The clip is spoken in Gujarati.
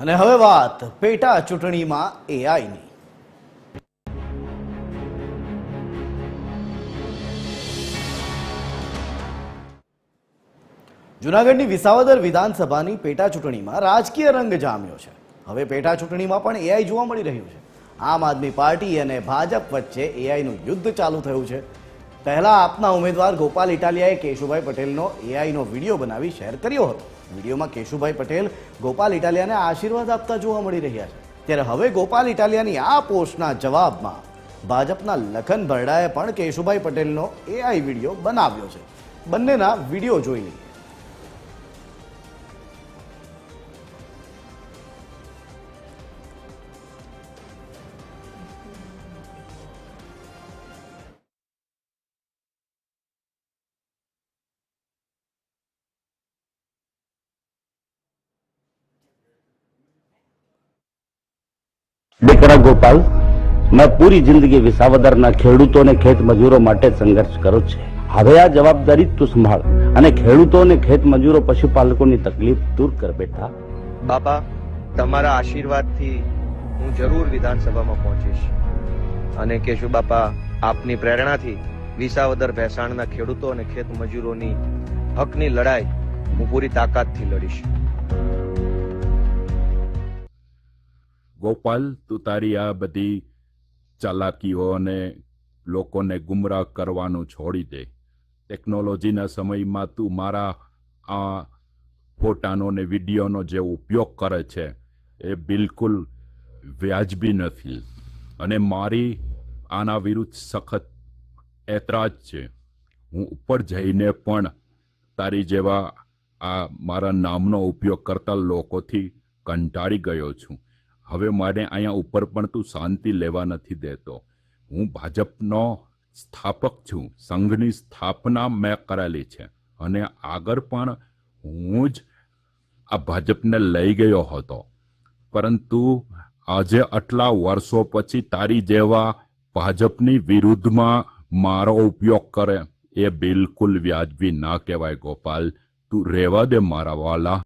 અને હવે વાત પેટા ચૂંટણીમાં એઆઈની જુનાગઢની વિસાવદર વિધાનસભાની પેટા ચૂંટણીમાં રાજકીય રંગ જામ્યો છે. હવે પેટા ચૂંટણીમાં પણ એઆઈ જોવા મળી રહ્યું છે. આમ આદમી પાર્ટી અને ભાજપ વચ્ચે એઆઈનું યુદ્ધ ચાલુ થયું છે. પહેલા આપના ઉમેદવાર ગોપાલ ઇટાલિયાએ કેશુભાઈ પટેલનો એઆઈનો વીડિયો બનાવી શેર કર્યો હતો. વિડીયોમાં કેશુભાઈ પટેલ ગોપાલ ઇટાલિયાને આશીર્વાદ આપતા જોવા મળી રહ્યા છે. ત્યારે હવે ગોપાલ ઇટાલિયાની આ પોસ્ટના જવાબમાં ભાજપના લખન ભરડાએ પણ કેશુભાઈ પટેલનો એઆઈ વીડિયો બનાવ્યો છે. બંનેના વીડિયો જોઈ લઈએ. દીકરા ગોપાલ, મેં પૂરી જિંદગી વિસાવદરના ખેડૂતો અને ખેત મજૂરો માટે સંઘર્ષ કર્યો છે. હવે આ જવાબદારી તું સંભાળ અને ખેડૂતો અને ખેત મજૂરો પશુપાલકોની તકલીફ દૂર કર બેટા. બાપા, તમારા આશીર્વાદથી હું જરૂર વિધાનસભામાં પહોંચીશ. અને કેશુ બાપા, આપની પ્રેરણાથી વિસાવદર ભેસાણના ખેડૂતો અને ખેત મજૂરોની હકની લડાઈ હું પૂરી તાકાતથી લડીશ. ગોપાલ, તું તારી આ બધી ચાલાકીઓને લોકોને ગુમરાહ કરવાનું છોડી દે. ટેકનોલોજીના સમયમાં તું મારા આ ફોટાનો ને વિડીયોનો જે ઉપયોગ કરે છે, એ બિલકુલ વ્યાજબી નથી. અને મારી આના વિરુદ્ધ સખત એતરાજ છે. હું ઉપર જઈને પણ તારી જેવા આ મારા નામનો ઉપયોગ કરતા લોકોથી કંટાળી ગયો છું. હવે મારે અહીંયા ઉપર પણ તું શાંતિ લેવા નથી દેતો. હું ભાજપનો સ્થાપક છું. સંઘની સ્થાપના મેં કરેલી છે. અને આગળ પણ હું જ આ ભાજપને લઈ ગયો હતો. પરંતુ આજે આટલા વર્ષો પછી તારી જેવા ભાજપની વિરુદ્ધમાં મારો ઉપયોગ કરે એ બિલકુલ વ્યાજબી ના કહેવાય ગોપાલ. તું રહેવા દે મારા વાલા.